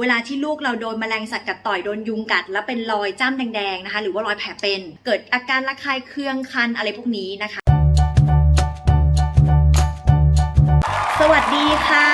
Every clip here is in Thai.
เวลาที่ลูกเราโดนแมลงสัตว์กัดต่อยโดนยุงกัด แล้วเป็นรอยจ้ำแดงๆนะคะ หรือว่ารอยแผลเป็น เกิดอาการระคายเคืองคันอะไรพวกนี้นะคะ ค่ะ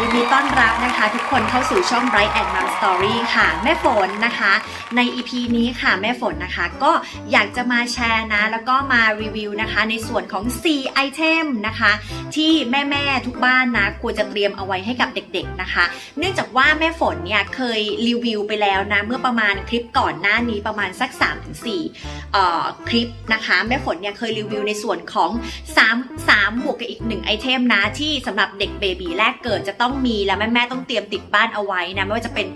ยินดีต้อนรับนะคะทุกคนเข้าสู่ช่อง Bright and Mom Story ค่ะ แม่ฝนนะคะ ใน EP นี้ค่ะแม่ฝนนะคะ ก็อยากจะมาแชร์นะ แล้วก็มารีวิวนะคะ ในส่วนของ4ไอเทมนะคะ ที่แม่ๆทุกบ้านนะควรจะเตรียมเอาไว้ให้กับเด็กๆนะคะ เนื่องจากว่าแม่ฝนเนี่ยเคยรีวิวไปแล้วนะ เมื่อประมาณคลิปก่อนหน้านี้ประมาณสัก 3-4เอ่อคลิปนะคะ แม่ฝนเนี่ยเคยรีวิวในส่วนของ 3 3บวกกับอีก1ไอเทมนะที่สำหรับเด็กเบบีแรกเกิดจะต้องมีและแม่ๆต้องเตรียมติดบ้านเอาไว้นะไม่ว่าจะเป็น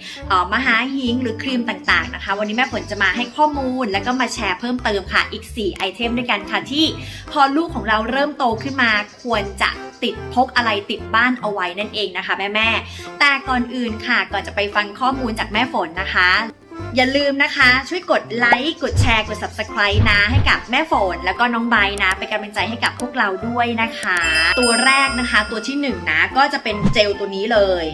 มหาหิงหรือครีมต่างๆนะคะ วันนี้แม่ฝนจะมาให้ข้อมูล แล้วก็มาแชร์เพิ่มเติมค่ะอีก 4 ไอเทมด้วยกันค่ะที่พอลูกของเราเริ่มโตขึ้นมาควรจะติดพกอะไรติดบ้านเอาไว้นั่นเองนะคะแม่ๆแต่ก่อนอื่นค่ะก่อนจะไปฟังข้อมูลจากแม่ฝนนะคะ อย่าลืมนะคะ ช่วยกดไลค์กดแชร์กด subscribe นะ ให้กับแม่ฝนแล้วก็น้องใบนะ เป็นกำลังใจให้กับพวกเราด้วยนะคะ ตัวแรกนะคะตัวที่หนึ่งนะก็จะเป็นเจลตัวนี้เลย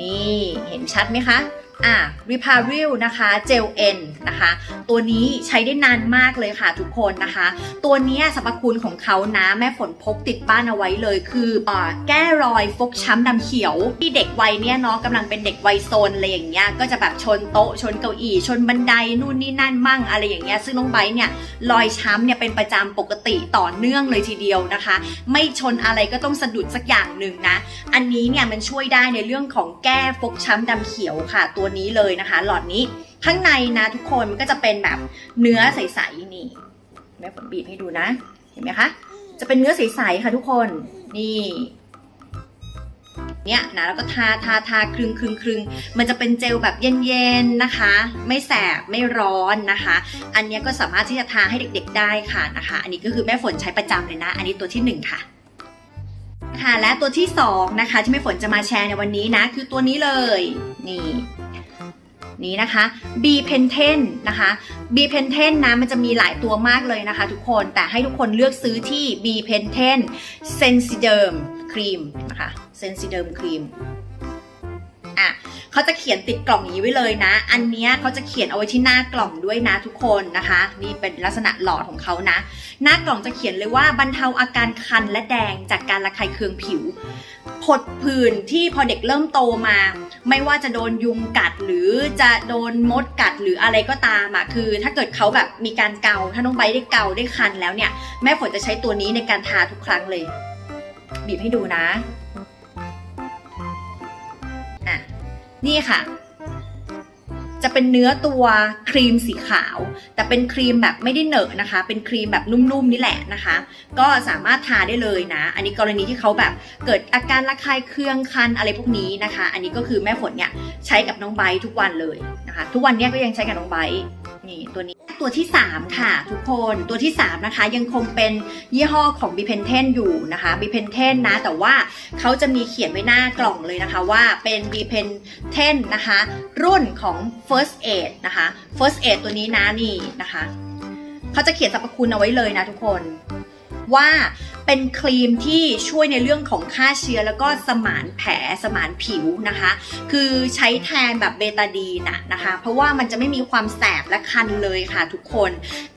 นี่เห็นชัดไหมคะ อะ r e p a r i l นะคะเจลเอ็นนะคะ ตัวนี้ใช้ได้นานมากเลยค่ะทุกคนนะคะ ตัวนี้สรรพคุณของเขานะแม่ฝนพกติดบ้านเอาไว้เลย คืออแก้รอยฟกช้ำดำเขียว ที่เด็กวัยเนี้ยเนาะกำลังเป็นเด็กวัยโซนอะไรอย่างเงี้ยก็จะแบบชนโต๊ะชนเก้าอี้ชนบันไดนู่นนี่นั่นมั่งอะไรอย่างเงี้ยซึ่งน้องไบเนี่ยรอยช้ำเนี่ยเป็นประจำปกติต่อเนื่องเลยทีเดียวนะคะ ไม่ชนอะไรก็ต้องสะดุดสักอย่างหนึ่งนะ อันนี้เนี่ยมันช่วยได้ในเรื่องของแก้ฟกช้ำดำเขียวค่ะตัวนี้เลยนะคะ หลอดนี้ข้างในนะทุกคนมันก็จะเป็นแบบเนื้อใสๆนี่แม่ฝนบีบให้ดูนะ เห็นไหมคะ จะเป็นเนื้อใสๆค่ะทุกคนนี่เนี่ยนะแล้วก็ทาทาทาคลึงคลึงคลึงมันจะเป็นเจลแบบเย็นๆนะคะ ไม่แสบไม่ร้อนนะคะ อันนี้ก็สามารถที่จะทาให้เด็กๆได้ค่ะนะคะ อันนี้ก็คือแม่ฝนใช้ประจำเลยนะ อันนี้ตัวที่หนึ่งค่ะค่ะและตัวที่สองนะคะที่แม่ฝนจะมาแชร์ในวันนี้นะ คือตัวนี้เลยนี่ นี้นะคะ B Penten นะคะ B Penten นะมันจะมีหลายตัวมากเลยนะคะ ทุกคนแต่ให้ทุกคนเลือกซื้อที่ B Penten Sensiderm ครีมนะคะ Sensiderm ครีม เขาจะเขียนติดกล่องนี้ไว้เลยนะ อันนี้เขาจะเขียนเอาไว้ที่หน้ากล่องด้วยนะทุกคนนะคะ นี่เป็นลักษณะหลอดของเขานะ หน้ากล่องจะเขียนเลยว่าบรรเทาอาการคันและแดงจากการระคายเคืองผิวผดผื่นที่พอเด็กเริ่มโตมา ไม่ว่าจะโดนยุงกัดหรือจะโดนมดกัดหรืออะไรก็ตามอะคือ ถ้าเกิดเขาแบบมีการเกาถ้าน้องไบได้เกาได้คันแล้วเนี่ย แม่ฝนจะใช้ตัวนี้ในการทาทุกครั้งเลย บีบให้ดูนะ นี่ค่ะ จะเป็นเนื้อตัวครีมสีขาว แต่เป็นครีมแบบไม่ได้เหนอะนะคะ เป็นครีมแบบนุ่มๆนี่แหละนะคะ ก็สามารถทาได้เลยนะ อันนี้กรณีที่เขาแบบเกิดอาการระคายเคืองคันอะไรพวกนี้นะคะ อันนี้ก็คือแม่ฝนเนี่ยใช้กับน้องไบทุกวันเลยนะคะ ทุกวันเนี้ยก็ยังใช้กับน้องไบนี่ตัวนี้ ตัวที่ 3 ค่ะ ทุกคนตัวที่ 3 นะคะ ยังคงเป็นยี่ห้อของ b ิเพนเทนอยู่นะคะ b ิเพนเทนนะ แต่ว่าเขาจะมีเขียนไว้หน้ากล่องเลยนะคะว่าเป็น b ิเพนเทนนะคะ รุ่นของ first aid นะคะ first aid ตัวนี้นะนี่นะคะเขาจะเขียนสรรพคุณเอาไว้เลยนะทุกคน ว่าเป็นครีมที่ช่วยในเรื่องของฆ่าเชื้อแล้วก็สมานแผลสมานผิวนะคะ คือใช้แทนแบบเบตาดีนะนะคะ เพราะว่ามันจะไม่มีความแสบและคันเลยค่ะทุกคน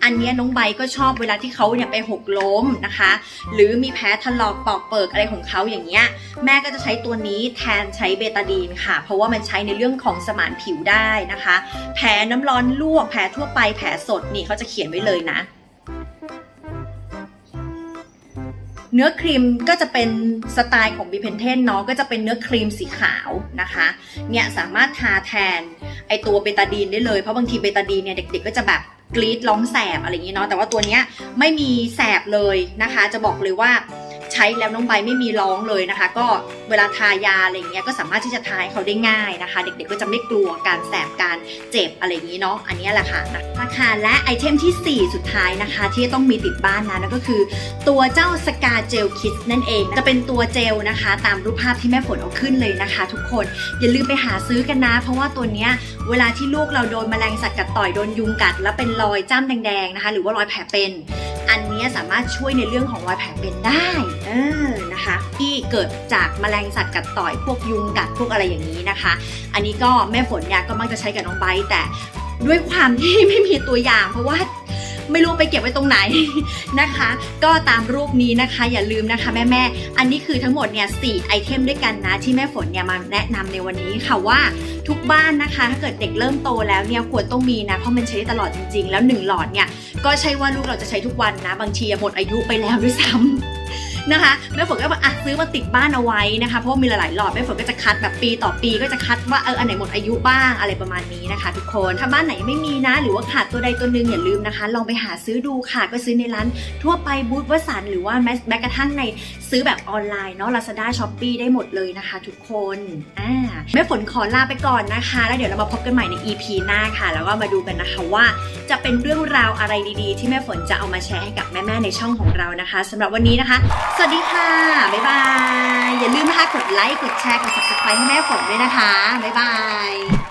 อันเนี้ยน้องใบก็ชอบเวลาที่เขาเนี่ยไปหกล้มนะคะ หรือมีแผลถลอกปอกเปิกอะไรของเขาอย่างเงี้ยแม่ก็จะใช้ตัวนี้แทนใช้เบตาดีนค่ะ เพราะว่ามันใช้ในเรื่องของสมานผิวได้นะคะ แผลน้ำร้อนลวกแผลทั่วไปแผลสดนี่เขาจะเขียนไว้เลยนะ เนื้อครีมก็จะเป็นสไตล์ของบีเพนเทนเนาะก็จะเป็นเนื้อครีมสีขาวนะคะเนี่ยสามารถทาแทนไอตัวเบตาดีนได้เลย เพราะบางทีเบตาดีนเนี่ยเด็กๆก็จะแบบกรีดร้องแสบอะไรอย่างนี้เนาะแต่ว่าตัวเนี้ยไม่มีแสบเลยนะคะ จะบอกเลยว่าใช้แล้วน้องใบไม่มีร้องเลยนะคะ ก็ เวลาทายาอะไรเงี้ยก็สามารถที่จะทาให้เขาได้ง่ายนะคะ เด็กๆก็จะไม่กลัวการแสบการเจ็บอะไรอย่างนี้เนาะอันนี้แหละค่ะราคาและไอเทมทีสี่4 สุดท้ายนะคะ ที่ต้องมีติดบ้านนะนั่นก็คือ ตัวเจ้าสกาเจลคิดนั่นเอง จะเป็นตัวเจลนะคะ ตามรูปภาพที่แม่ฝนเอาขึ้นเลยนะคะ ทุกคนอย่าลืมไปหาซื้อกันนะ เพราะว่าตัวเนี้ยเวลาที่ลูกเราโดนแมลงสัตว์กัดต่อยโดนยุงกัด แล้วเป็นรอยจ้ำแดงๆนะคะ หรือว่ารอยแผลเป็น อันนี้สามารถช่วยในเรื่องของรอยแผลเป็นได้ เออนะคะ ที่เกิดจากแมลงสัตว์กัดต่อยพวกยุงกัดพวกอะไรอย่างนี้นะคะ อันนี้ก็แม่ฝนเนี่ยก็มักจะใช้กับน้องไบแต่ด้วยความที่ไม่มีตัวอย่าง เพราะว่า ไม่รู้ไปเก็บไว้ตรงไหนนะคะ ก็ตามรูปนี้นะคะอย่าลืมนะคะแม่แม่อันนี้คือทั้งหมดเนี่ยสไอเทมด้วยกันนะที่แม่ฝนเนี่ยมาแนะนำในวันนี้ค่ะว่าทุกบ้านนะคะ ถ้าเกิดเด็กเริ่มโตแล้วเนี่ยควรต้องมีนะเพราะมันใช้ได้ตลอดจริง ๆ แล้วหนึ่งหลอดเนี่ยก็ใช่ว่าลูกเราจะใช้ทุกวันนะ บางทีหมดอายุไปแล้วด้วยซ้ำ นะคะแม่ฝนก็แบบอะซื้อมาติดบ้านเอาไว้นะคะ เพราะว่ามีหลายๆหลอดแม่ฝนก็จะคัดแบบปีต่อปีก็จะคัดว่าเอออันไหนหมดอายุบ้างอะไรประมาณนี้นะคะ ทุกคนถ้าบ้านไหนไม่มีนะ หรือว่าขาดตัวใดตัวหนึ่งอย่าลืมนะคะ ลองไปหาซื้อดูค่ะก็ซื้อในร้านทั่วไปบูธวสันหรือว่าแม้แม้กระทั่งในซื้อแบบออนไลน์เนาะ Lazada Shopee ได้หมดเลยนะคะทุกคนอ่าแม่ฝนขอลาไปก่อนนะคะ แล้วเดี๋ยวเรามาพบกันใหม่ใน EP หน้าค่ะ แล้วก็มาดูกันนะคะว่า จะเป็นเรื่องราวอะไรดีๆ ที่แม่ฝนจะเอามาแชร์ให้กับแม่ๆในช่องของเรานะคะสำหรับวันนี้นะคะสวัสดีค่ะ บ๊ายบาย อย่าลืมนะคะกดไลค์ กดแชร์ กด subscribe ให้แม่ฝนด้วยนะคะ บ๊ายบาย